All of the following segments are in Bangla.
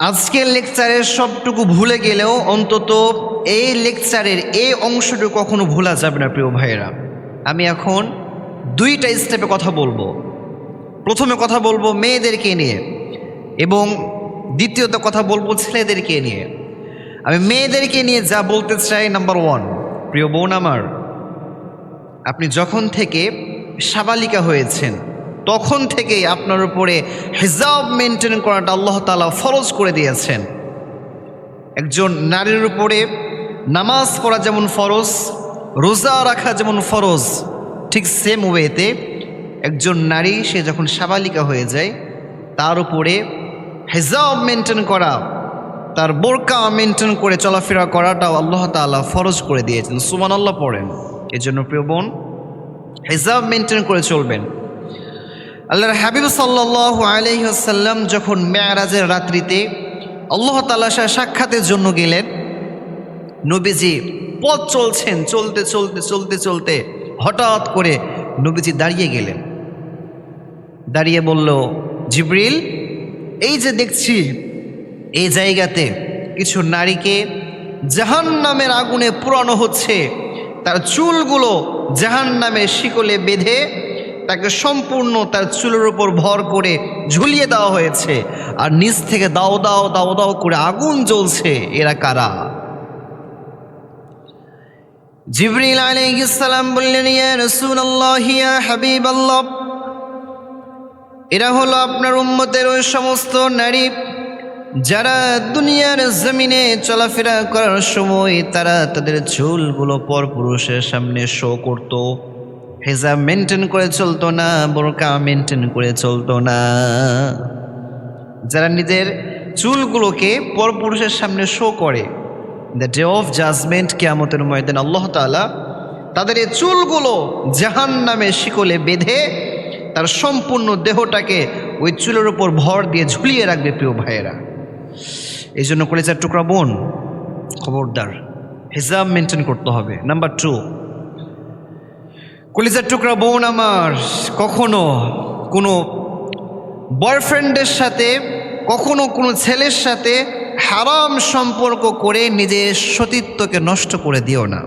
আজকের লেকচারের সবটুকু ভুলে গেলেও অন্তত এই লেকচারের এই অংশটুকু কখনো ভোলা যাবে না, প্রিয় ভাইয়েরা। আমি এখন দুইটা স্টেপে কথা বলব। প্রথমে কথা বলব মেয়েদেরকে নিয়ে এবং দ্বিতীয়ত কথা বলব ছেলেদেরকে নিয়ে। আমি মেয়েদেরকে নিয়ে যা বলতে চাই নাম্বার ওয়ান প্রিয় বোন আমার, আপনি যখন থেকে সাবালিকা হয়েছেন তখন থেকেই আপনার উপরে হিজাব মেনটেন করাটা আল্লাহ তালা ফরজ করে দিয়েছেন। একজন নারীর উপরে নামাজ পড়া যেমন ফরজ, রোজা রাখা যেমন ফরজ, ঠিক সেম ওয়েতে একজন নারী, সে যখন সাবালিকা হয়ে যায়, তার উপরে হেজাব মেনটেন করা, তার বোরকা মেনটেন করে চলাফেরা করাটাও আল্লাহ তাআলা ফরজ করে দিয়েছেন। সুমান আল্লাহ পড়েন। এই জন্য প্রিয় বোন, হেজাব মেনটেন করে চলবেন। আল্লাহর হাবিব সাল্লাহ আলহিহাসাল্লাম যখন মেয়ারাজের রাত্রিতে আল্লাহ তালা সাক্ষাতের জন্য গেলেন, নবীজি পথ চলছেন, চলতে চলতে চলতে চলতে হঠাৎ করে নবীজি দাঁড়িয়ে গেলেন। দাঁড়িয়ে বলল, জিব্রিল, এই যে দেখছি, এই জায়গাতে কিছু নারীকে জাহান নামের আগুনে পুরানো হচ্ছে, তার চুলগুলো জাহান নামের শিকলে বেঁধে তাকে সম্পূর্ণ তার চুলের উপর ভর করে ঝুলিয়ে দেওয়া হয়েছে। আর নিচ থেকে দাও দাও দাও দাও করে আগুন জ্বলছে। এরা কারা? জিবরিল আলাইহিসসালাম বললেন, ইয়া রাসূলুল্লাহ, ইয়া হাবিবাল্লাহ, এরা হলো আপনার উম্মতের ওই সমস্ত নারী যারা দুনিয়ার জমিনে চলাফেরা করার সময় তারা তাদের চুলগুলো পর পুরুষের সামনে শো করত। হেজাব মেনটেন করে চলতো না, বোরকা মেনটেন করে চলতো না। যারা নিজের চুলগুলোকে পর পুরুষের সামনে শো করে দ্য ডে অফ জাজমেন্ট কেয়ামতের ময়দান আল্লাহ তাআলা তাদের এই চুলগুলো জাহান নামে শিকলে বেঁধে তার সম্পূর্ণ দেহটাকে ওই চুলের উপর ভর দিয়ে ঝুলিয়ে রাখবে প্রিয় ভাইয়েরা। এই জন্য কলেজার টুকরা বোন, খবরদার, হিজাব মেনটেন করতে হবে। নাম্বার টু কলিজার টুকরা বোন আমার, কখনো কোনো বয়ফ্রেন্ডের সাথে, কখনো কোনো ছেলের সাথে হারাম সম্পর্ক করে নিজের সতীত্বকে নষ্ট করে দিও না।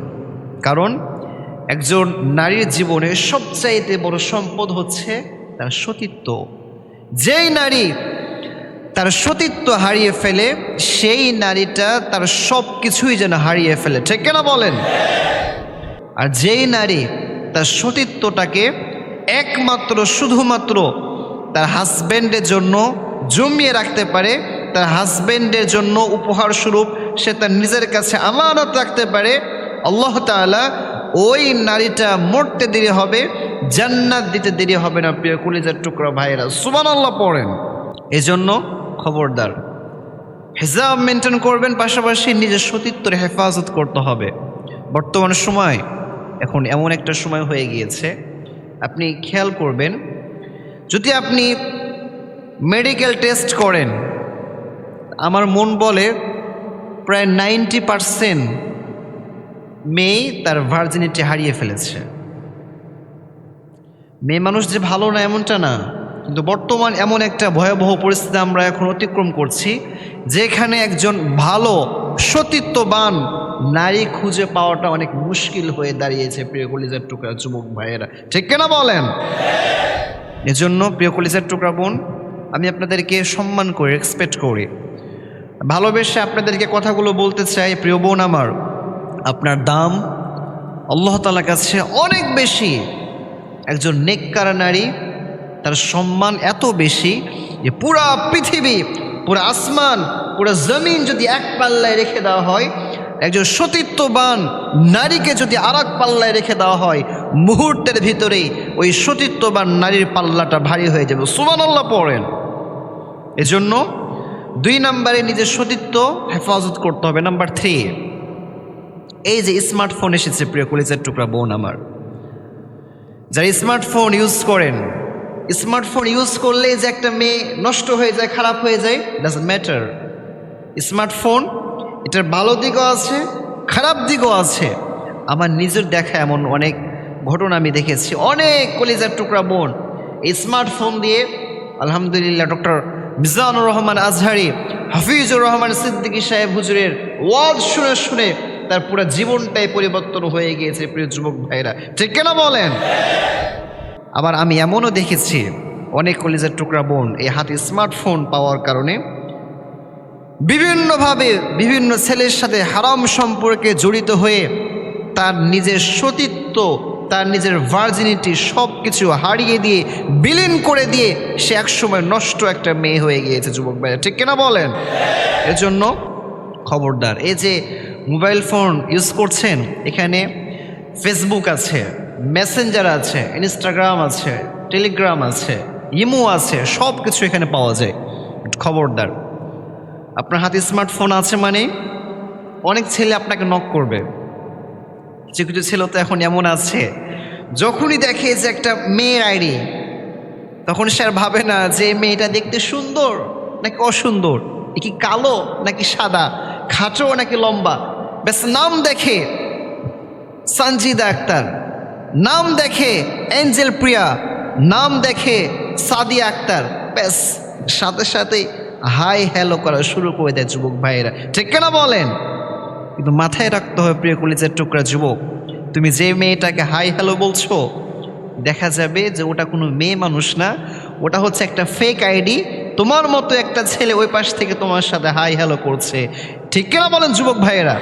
কারণ একজন নারীর জীবনে সবচাইতে বড় সম্পদ হচ্ছে তার সতীত্ব। যেই নারী তার সতীত্ব হারিয়ে ফেলে, সেই নারীটা তার সব কিছুই যেন হারিয়ে ফেলে। ঠিক কেনা বলেন? আর যেই নারী তার সতীত্বটাকে একমাত্র, শুধুমাত্র তার হাজব্যান্ডের জন্য জমিয়ে রাখতে পারে, তার হাজব্যান্ডের জন্য উপহার স্বরূপ সে তার নিজের কাছে আমানত রাখতে পারে। আল্লাহ তাআলা ওই নারীটা মরতে দেরি হবে, জান্নাত দিতে দেরি হবে না, প্রিয় কুলিজার টুকরা ভাইয়েরা। সুবান আল্লাহ পড়েন। এজন্য খবরদার, হেজাব মেনটেন করবেন, পাশাপাশি নিজের সতীত্বের হেফাজত করতে হবে। বর্তমান সময় এখন এমন একটা সময় হয়ে গিয়েছে, আপনি খেয়াল করবেন, যদি আপনি মেডিকেল টেস্ট করেন, আমার মন বলে প্রায় নাইনটি পারসেন্ট মেয়ে তার ভার্জিনিটি হারিয়ে ফেলেছে। মেয়ে মানুষ যে ভালো না এমনটা না, কিন্তু বর্তমান এমন একটা ভয়াবহ পরিস্থিতি আমরা এখন অতিক্রম করছি, যেখানে একজন ভালো সতীত্ববান নারী খুঁজে পাওয়াটা অনেক মুশকিল হয়ে দাঁড়িয়েছে প্রিয় কলিজার টুকরা যুবক ভাইয়েরা। ঠিক কেনা বলেন? এজন্য প্রিয় কলিজার টুকরা বোন, আমি আপনাদেরকে সম্মান করে এক্সপেক্ট করি, ভালোবেসে আপনাদেরকে কথাগুলো বলতে চাই, প্রিয় বোন আমার। আপনার দাম আল্লাহ তালার কাছে অনেক বেশি। একজন নেককারা নারী, তার সম্মান এত বেশি যে পুরা পৃথিবী, পুরা আসমান পুরা জমিন যদি এক পাল্লায় রেখে দেওয়া হয়, একজন সতীত্ববান নারীকে যদি আর পাল্লায় রেখে দেওয়া হয়, মুহূর্তের ভিতরেই ওই সতীত্ববান নারীর পাল্লাটা ভারী হয়ে যাবে। সুমান আল্লাহ পড়েন। এজন্য দুই নম্বরে নিজের সতীত্ব হেফাজত করতে হবে। নাম্বার থ্রি, এই যে স্মার্টফোন এসেছে, প্রিয় কলিজার টুকরা বোন আমার, যারা স্মার্টফোন ইউজ করেন, স্মার্টফোন ইউজ করলে যে একটা মেয়ে নষ্ট হয়ে যায়, খারাপ হয়ে যায় ডাজন্ট ম্যাটার স্মার্টফোন, এটার ভালো দিকও আছে, খারাপ দিকও আছে। আমার নিজের দেখা এমন অনেক ঘটনা আমি দেখেছি। অনেক কলিজার টুকরা বোন এই স্মার্টফোন দিয়ে আলহামদুলিল্লাহ ডক্টর মিজানুর রহমান আজহারি, হাফিজুর রহমান সিদ্দিকী সাহেব হুজুরের ওয়াজ শুনে শুনে তার পুরো জীবনটাই পরিবর্তন হয়ে গিয়েছে প্রিয় যুবক ভাইরা ঠিক কেনা বলেন? আবার আমি এমনও দেখেছি অনেক কলেজের টুকরা বোন এই হাতে স্মার্টফোন পাওয়ার কারণে বিভিন্নভাবে বিভিন্ন ছেলের সাথে হারাম সম্পর্কে জড়িত হয়ে তার নিজের সতীত্ব, তার নিজের ভার্জিনিটি সব কিছু হারিয়ে দিয়ে, বিলীন করে দিয়ে সে একসময় নষ্ট একটা মেয়ে হয়ে গিয়েছে, যুবক ভাইরা। ঠিক কিনা বলেন? এজন্য খবরদার, এই যে মোবাইল ফোন ইউজ করছেন, এখানে ফেসবুক আছে মেসেঞ্জার আছে ইনস্টাগ্রাম আছে টেলিগ্রাম আছে ইমো আছে সব কিছু এখানে পাওয়া যায়। খবরদার আপনার হাতে স্মার্টফোন আছে মানে অনেক ছেলে আপনাকে নক করবে। কিছু কিছু ছেলে তো এখন এমন আছে, যখনই দেখে যে একটা মেয়ের আইডি তখন সে আর ভাবে না যে মেয়েটা দেখতে সুন্দর নাকি অসুন্দর? এ কি কালো নাকি সাদা? খাটো নাকি লম্বা? ব্যাস, নাম দেখে সঞ্জিদা আক্তার, নাম দেখে অ্যাঞ্জেল প্রিয়া, নাম দেখে সাদিয়া আক্তার, ব্যাস, সাথে সাথে হাই হ্যালো করা শুরু করে দেয় যুবক ভাইয়েরা। ঠিক কেনা বলেন? কিন্তু মাথায় রাখতে হবে প্রিয় কলিজের টুকরা যুবক, তুমি যে মেয়েটাকে হাই হ্যালো বলছো, দেখা যাবে যে ওটা কোনো মেয়ে মানুষ না, ওটা হচ্ছে একটা ফেক আইডি তোমার মতো একটা ছেলে ওই পাশ থেকে তোমার সাথে হাই হ্যালো করছে। ঠিক কেনা বলেন যুবক ভাইয়েরা?